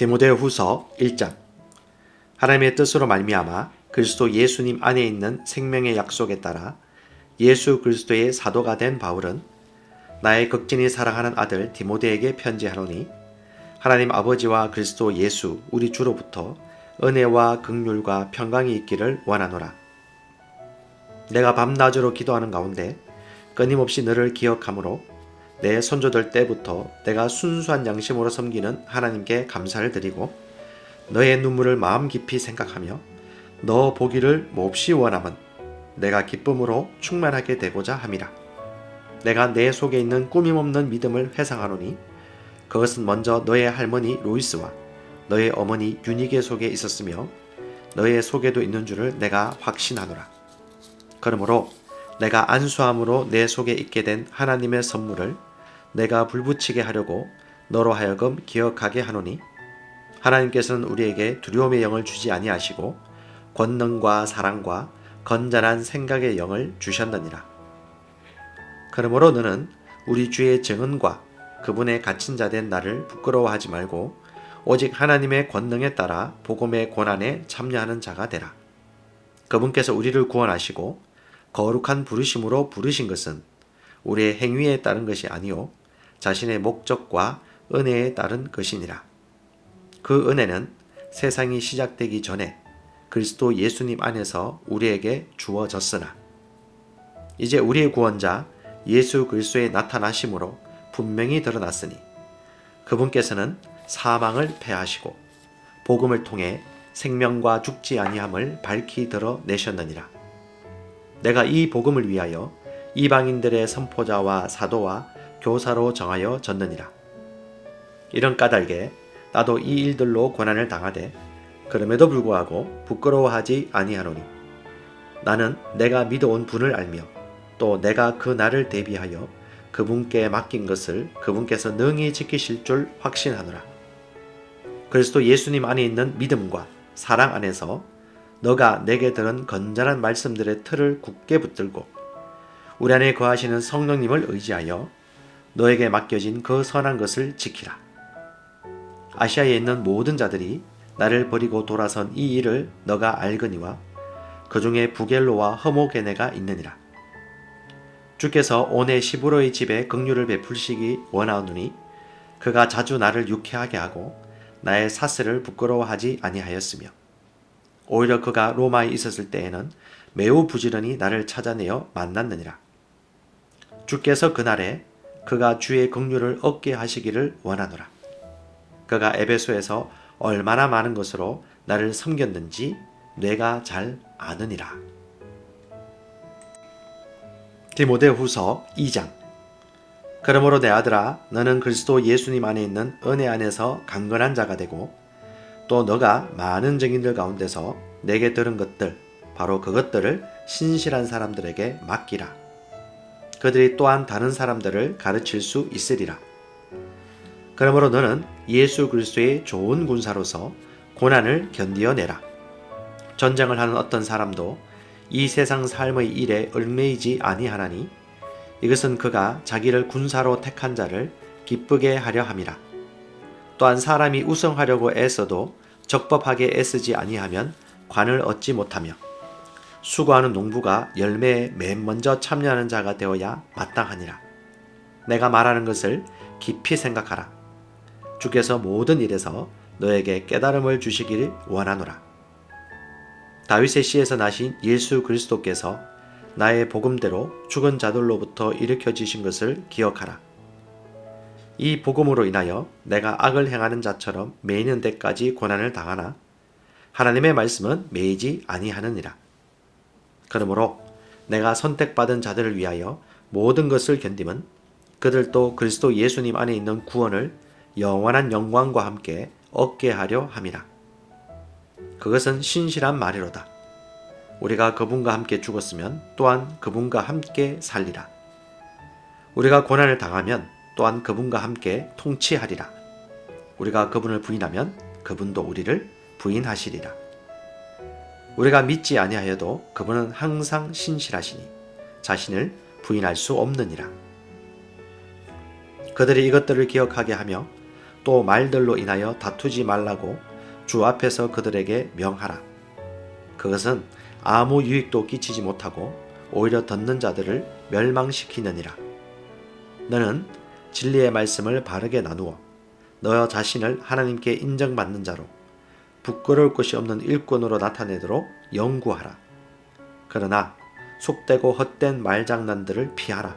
디모데 후서 1장 하나님의 뜻으로 말미암아 그리스도 예수님 안에 있는 생명의 약속에 따라 예수 그리스도의 사도가 된 바울은 나의 극진히 사랑하는 아들 디모데에게 편지하노니 하나님 아버지와 그리스도 예수 우리 주로부터 은혜와 극률과 평강이 있기를 원하노라. 내가 밤낮으로 기도하는 가운데 끊임없이 너를 기억함으로 내 선조들 때부터 내가 순수한 양심으로 섬기는 하나님께 감사를 드리고 너의 눈물을 마음 깊이 생각하며 너 보기를 몹시 원함은 내가 기쁨으로 충만하게 되고자 함이라. 내가 내 속에 있는 꾸밈없는 믿음을 회상하노니 그것은 먼저 너의 할머니 로이스와 너의 어머니 유니게 속에 있었으며 너의 속에도 있는 줄을 내가 확신하노라. 그러므로 내가 안수함으로 내 속에 있게 된 하나님의 선물을 내가 불붙이게 하려고 너로 하여금 기억하게 하노니 하나님께서는 우리에게 두려움의 영을 주지 아니하시고 권능과 사랑과 건전한 생각의 영을 주셨느니라. 그러므로 너는 우리 주의 증언과 그분의 갇힌 자 된 나를 부끄러워하지 말고 오직 하나님의 권능에 따라 복음의 고난에 참여하는 자가 되라. 그분께서 우리를 구원하시고 거룩한 부르심으로 부르신 것은 우리의 행위에 따른 것이 아니요 자신의 목적과 은혜에 따른 것이니라. 그 은혜는 세상이 시작되기 전에 그리스도 예수님 안에서 우리에게 주어졌으나 이제 우리의 구원자 예수 그리스도의 나타나심으로 분명히 드러났으니 그분께서는 사망을 패하시고 복음을 통해 생명과 죽지 아니함을 밝히 드러내셨느니라. 내가 이 복음을 위하여 이방인들의 선포자와 사도와 교사로 정하여 졌느니라. 이런 까닭에 나도 이 일들로 고난을 당하되 그럼에도 불구하고 부끄러워하지 아니하노니 나는 내가 믿어온 분을 알며 또 내가 그 날을 대비하여 그분께 맡긴 것을 그분께서 능히 지키실 줄 확신하노라. 그리스도 예수님 안에 있는 믿음과 사랑 안에서 너가 내게 들은 건전한 말씀들의 틀을 굳게 붙들고 우리 안에 거하시는 성령님을 의지하여 너에게 맡겨진 그 선한 것을 지키라. 아시아에 있는 모든 자들이 나를 버리고 돌아선 이 일을 너가 알거니와 그 중에 부겔로와 허모게네가 있느니라. 주께서 오네 시부로의 집에 긍휼을 베풀시기 원하오니 그가 자주 나를 유쾌하게 하고 나의 사슬을 부끄러워하지 아니하였으며 오히려 그가 로마에 있었을 때에는 매우 부지런히 나를 찾아내어 만났느니라. 주께서 그날에 그가 주의 긍휼을 얻게 하시기를 원하노라. 그가 에베소에서 얼마나 많은 것으로 나를 섬겼는지 내가 잘 아느니라. 디모데후서 2장 그러므로 내 아들아 너는 그리스도 예수님 안에 있는 은혜 안에서 강건한 자가 되고 또 너가 많은 증인들 가운데서 내게 들은 것들 바로 그것들을 신실한 사람들에게 맡기라. 그들이 또한 다른 사람들을 가르칠 수 있으리라. 그러므로 너는 예수 그리스도의 좋은 군사로서 고난을 견디어내라. 전쟁을 하는 어떤 사람도 이 세상 삶의 일에 얽매이지 아니하나니 이것은 그가 자기를 군사로 택한 자를 기쁘게 하려 함이라. 또한 사람이 우승하려고 애써도 적법하게 애쓰지 아니하면 관을 얻지 못하며 수고하는 농부가 열매에 맨 먼저 참여하는 자가 되어야 마땅하니라. 내가 말하는 것을 깊이 생각하라. 주께서 모든 일에서 너에게 깨달음을 주시기를 원하노라. 다윗의 시에서 나신 예수 그리스도께서 나의 복음대로 죽은 자들로부터 일으켜지신 것을 기억하라. 이 복음으로 인하여 내가 악을 행하는 자처럼 매이는 데까지 고난을 당하나 하나님의 말씀은 매이지 아니하느니라. 그러므로 내가 선택받은 자들을 위하여 모든 것을 견디면 그들도 그리스도 예수님 안에 있는 구원을 영원한 영광과 함께 얻게 하려 함이라. 그것은 신실한 말이로다. 우리가 그분과 함께 죽었으면 또한 그분과 함께 살리라. 우리가 고난을 당하면 또한 그분과 함께 통치하리라. 우리가 그분을 부인하면 그분도 우리를 부인하시리라. 우리가 믿지 아니하여도 그분은 항상 신실하시니 자신을 부인할 수 없느니라. 그들이 이것들을 기억하게 하며 또 말들로 인하여 다투지 말라고 주 앞에서 그들에게 명하라. 그것은 아무 유익도 끼치지 못하고 오히려 듣는 자들을 멸망시키느니라. 너는 진리의 말씀을 바르게 나누어 너 자신을 하나님께 인정받는 자로 부끄러울 것이 없는 일꾼으로 나타내도록 연구하라. 그러나 속되고 헛된 말장난들을 피하라.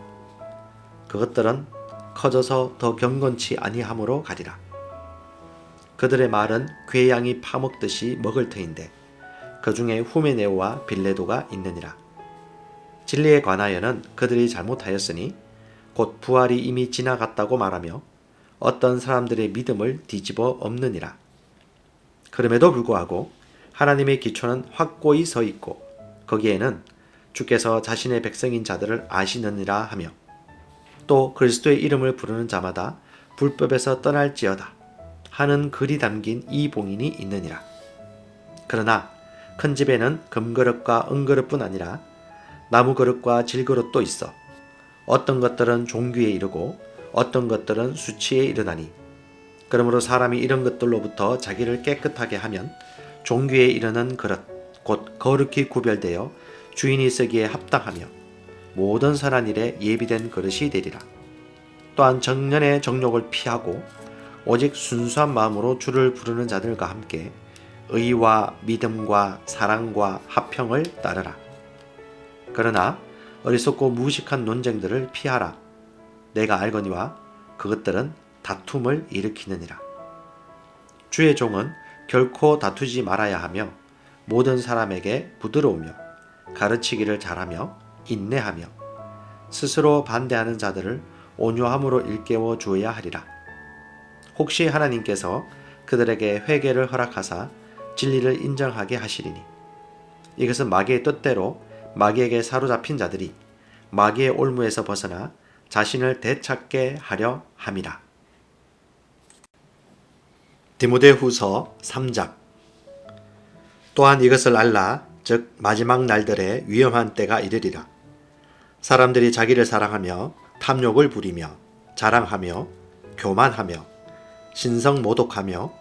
그것들은 커져서 더 경건치 아니함으로 가리라. 그들의 말은 괴양이 파먹듯이 먹을 터인데 그 중에 후메네오와 빌레도가 있느니라. 진리에 관하여는 그들이 잘못하였으니 곧 부활이 이미 지나갔다고 말하며 어떤 사람들의 믿음을 뒤집어 엎느니라. 그럼에도 불구하고 하나님의 기초는 확고히 서 있고 거기에는 주께서 자신의 백성인 자들을 아시느니라 하며 또 그리스도의 이름을 부르는 자마다 불법에서 떠날지어다 하는 글이 담긴 이 봉인이 있느니라. 그러나 큰 집에는 금그릇과 은그릇뿐 아니라 나무 그릇과 질그릇도 있어 어떤 것들은 종귀에 이르고 어떤 것들은 수치에 이르나니 그러므로 사람이 이런 것들로부터 자기를 깨끗하게 하면 종귀에 이르는 그릇 곧 거룩히 구별되어 주인이 쓰기에 합당하며 모든 선한 일에 예비된 그릇이 되리라. 또한 정년의 정욕을 피하고 오직 순수한 마음으로 주를 부르는 자들과 함께 의와 믿음과 사랑과 화평을 따르라. 그러나 어리석고 무식한 논쟁들을 피하라. 내가 알거니와 그것들은 다툼을 일으키느니라. 주의 종은 결코 다투지 말아야 하며 모든 사람에게 부드러우며 가르치기를 잘하며 인내하며 스스로 반대하는 자들을 온유함으로 일깨워 주어야 하리라. 혹시 하나님께서 그들에게 회개를 허락하사 진리를 인정하게 하시리니 이것은 마귀의 뜻대로 마귀에게 사로잡힌 자들이 마귀의 올무에서 벗어나 자신을 되찾게 하려 함이라. 디모데후서 3장. 또한 이것을 알라 즉 마지막 날들에 위험한 때가 이르리라. 사람들이 자기를 사랑하며 탐욕을 부리며 자랑하며 교만하며 신성 모독하며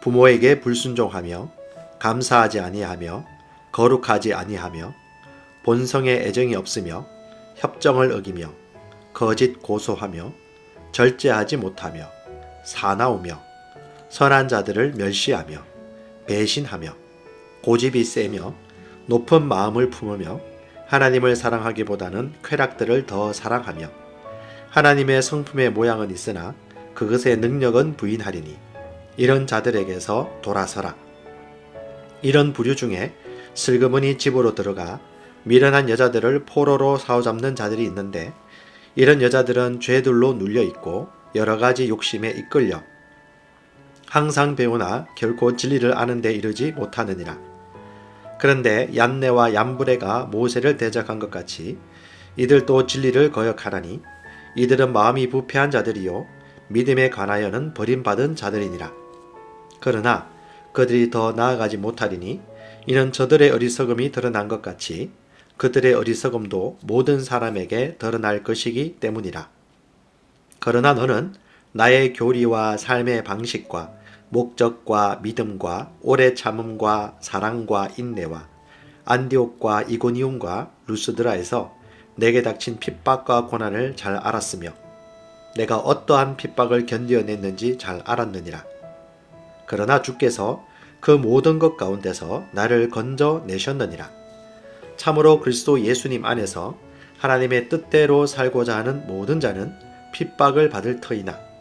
부모에게 불순종하며 감사하지 아니하며 거룩하지 아니하며 본성의 애정이 없으며 협정을 어기며 거짓 고소하며 절제하지 못하며 사나우며 선한 자들을 멸시하며 배신하며 고집이 세며 높은 마음을 품으며 하나님을 사랑하기보다는 쾌락들을 더 사랑하며 하나님의 성품의 모양은 있으나 그것의 능력은 부인하리니 이런 자들에게서 돌아서라. 이런 부류 중에 슬그머니 집으로 들어가 미련한 여자들을 포로로 사로잡는 자들이 있는데 이런 여자들은 죄들로 눌려 있고 여러 가지 욕심에 이끌려 항상 배우나 결코 진리를 아는 데 이르지 못하느니라. 그런데 얀네와 얀브레가 모세를 대적한 것 같이 이들도 진리를 거역하라니 이들은 마음이 부패한 자들이요 믿음에 관하여는 버림받은 자들이니라. 그러나 그들이 더 나아가지 못하리니 이는 저들의 어리석음이 드러난 것 같이 그들의 어리석음도 모든 사람에게 드러날 것이기 때문이라. 그러나 너는 나의 교리와 삶의 방식과 목적과 믿음과 오래 참음과 사랑과 인내와 안디옥과 이고니움과 루스드라에서 내게 닥친 핍박과 고난을 잘 알았으며 내가 어떠한 핍박을 견디어냈는지 잘 알았느니라. 그러나 주께서 그 모든 것 가운데서 나를 건져 내셨느니라. 참으로 그리스도 예수님 안에서 하나님의 뜻대로 살고자 하는 모든 자는 핍박을 받을 터이나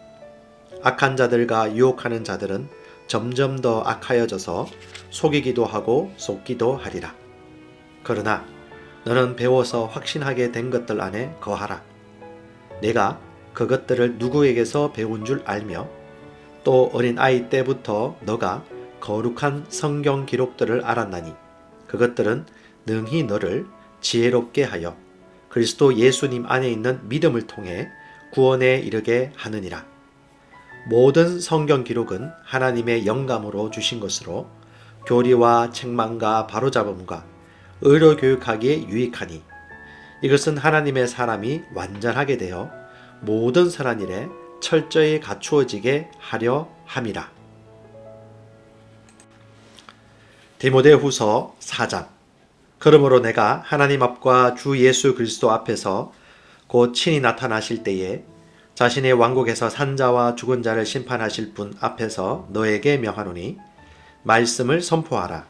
악한 자들과 유혹하는 자들은 점점 더 악하여져서 속이기도 하고 속기도 하리라. 그러나 너는 배워서 확신하게 된 것들 안에 거하라. 내가 그것들을 누구에게서 배운 줄 알며 또 어린 아이 때부터 너가 거룩한 성경 기록들을 알았나니 그것들은 능히 너를 지혜롭게 하여 그리스도 예수님 안에 있는 믿음을 통해 구원에 이르게 하느니라. 모든 성경 기록은 하나님의 영감으로 주신 것으로 교리와 책망과 바로잡음과 의로 교육하기에 유익하니 이것은 하나님의 사람이 완전하게 되어 모든 선한 일에 철저히 갖추어지게 하려 함이라. 디모데후서 4장 그러므로 내가 하나님 앞과 주 예수 그리스도 앞에서 곧 친히 나타나실 때에 자신의 왕국에서 산 자와 죽은 자를 심판하실 분 앞에서 너에게 명하노니 말씀을 선포하라.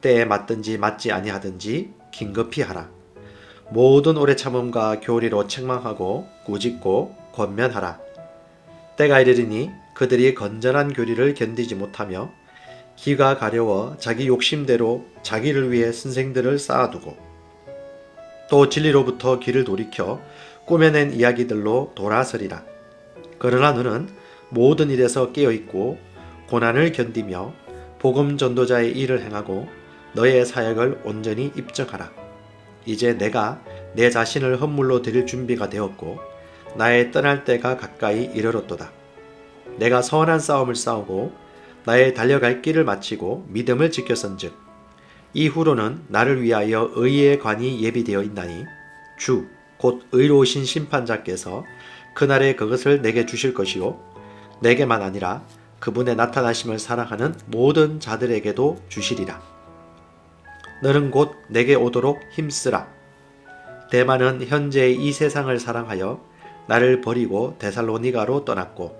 때에 맞든지 맞지 아니하든지 긴급히 하라. 모든 오래 참음과 교리로 책망하고 꾸짖고 권면하라. 때가 이르리니 그들이 건전한 교리를 견디지 못하며 기가 가려워 자기 욕심대로 자기를 위해 선생들을 쌓아두고 또 진리로부터 길을 돌이켜 꾸며낸 이야기들로 돌아서리라. 그러나 너는 모든 일에서 깨어있고 고난을 견디며 복음 전도자의 일을 행하고 너의 사역을 온전히 입증하라. 이제 내가 내 자신을 헌물로 드릴 준비가 되었고 나의 떠날 때가 가까이 이르렀도다. 내가 선한 싸움을 싸우고 나의 달려갈 길을 마치고 믿음을 지켰은즉 이후로는 나를 위하여 의의 관이 예비되어 있나니 주 곧 의로우신 심판자께서 그날에 그것을 내게 주실 것이요 내게만 아니라 그분의 나타나심을 사랑하는 모든 자들에게도 주시리라 너는 곧 내게 오도록 힘쓰라 대만은 현재 이 세상을 사랑하여 나를 버리고 데살로니가로 떠났고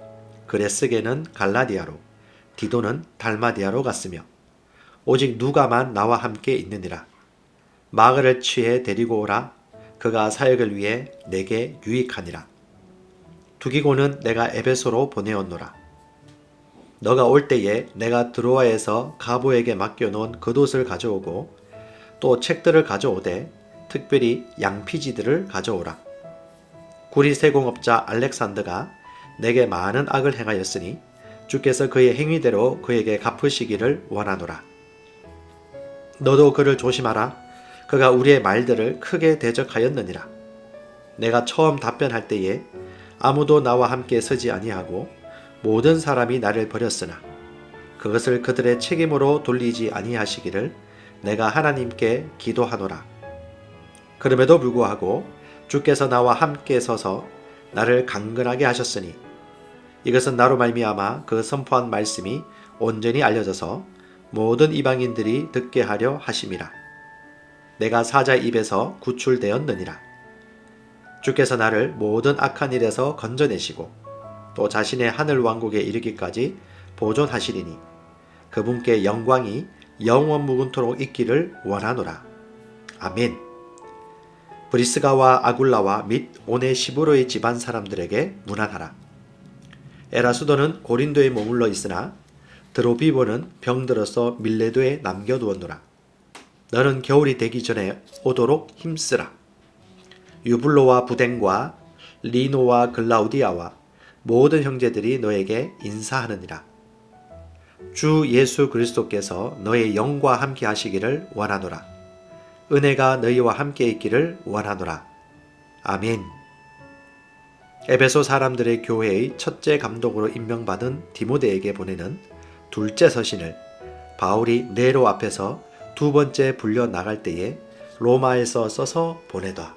그레스게는 갈라디아로 디도는 달마디아로 갔으며 오직 누가만 나와 함께 있느니라. 마그를 취해 데리고 오라. 그가 사역을 위해 내게 유익하니라. 두기고는 내가 에베소로 보내었노라. 너가 올 때에 내가 드로아에서 가보에게 맡겨놓은 겉옷을 가져오고 또 책들을 가져오되 특별히 양피지들을 가져오라. 구리 세공업자 알렉산더가 내게 많은 악을 행하였으니 주께서 그의 행위대로 그에게 갚으시기를 원하노라. 너도 그를 조심하라. 그가 우리의 말들을 크게 대적하였느니라. 내가 처음 답변할 때에 아무도 나와 함께 서지 아니하고 모든 사람이 나를 버렸으나 그것을 그들의 책임으로 돌리지 아니하시기를 내가 하나님께 기도하노라. 그럼에도 불구하고 주께서 나와 함께 서서 나를 강건하게 하셨으니 이것은 나로 말미암아 그 선포한 말씀이 온전히 알려져서 모든 이방인들이 듣게 하려 하심이라. 내가 사자 입에서 구출되었느니라. 주께서 나를 모든 악한 일에서 건져내시고 또 자신의 하늘 왕국에 이르기까지 보존하시리니 그분께 영광이 영원 무근토록 있기를 원하노라. 아멘. 브리스가와 아굴라와 및 오네시브로의 집안 사람들에게 문안하라. 에라수도는 고린도에 머물러 있으나 드로비보는 병들어서 밀레도에 남겨두었노라. 너는 겨울이 되기 전에 오도록 힘쓰라. 유블로와 부댕과 리노와 글라우디아와 모든 형제들이 너에게 인사하느니라. 주 예수 그리스도께서 너의 영과 함께 하시기를 원하노라. 은혜가 너희와 함께 있기를 원하노라. 아멘. 에베소 사람들의 교회의 첫째 감독으로 임명받은 디모데에게 보내는 둘째 서신을 바울이 네로 앞에서 두 번째 불려 나갈 때에 로마에서 써서 보내다.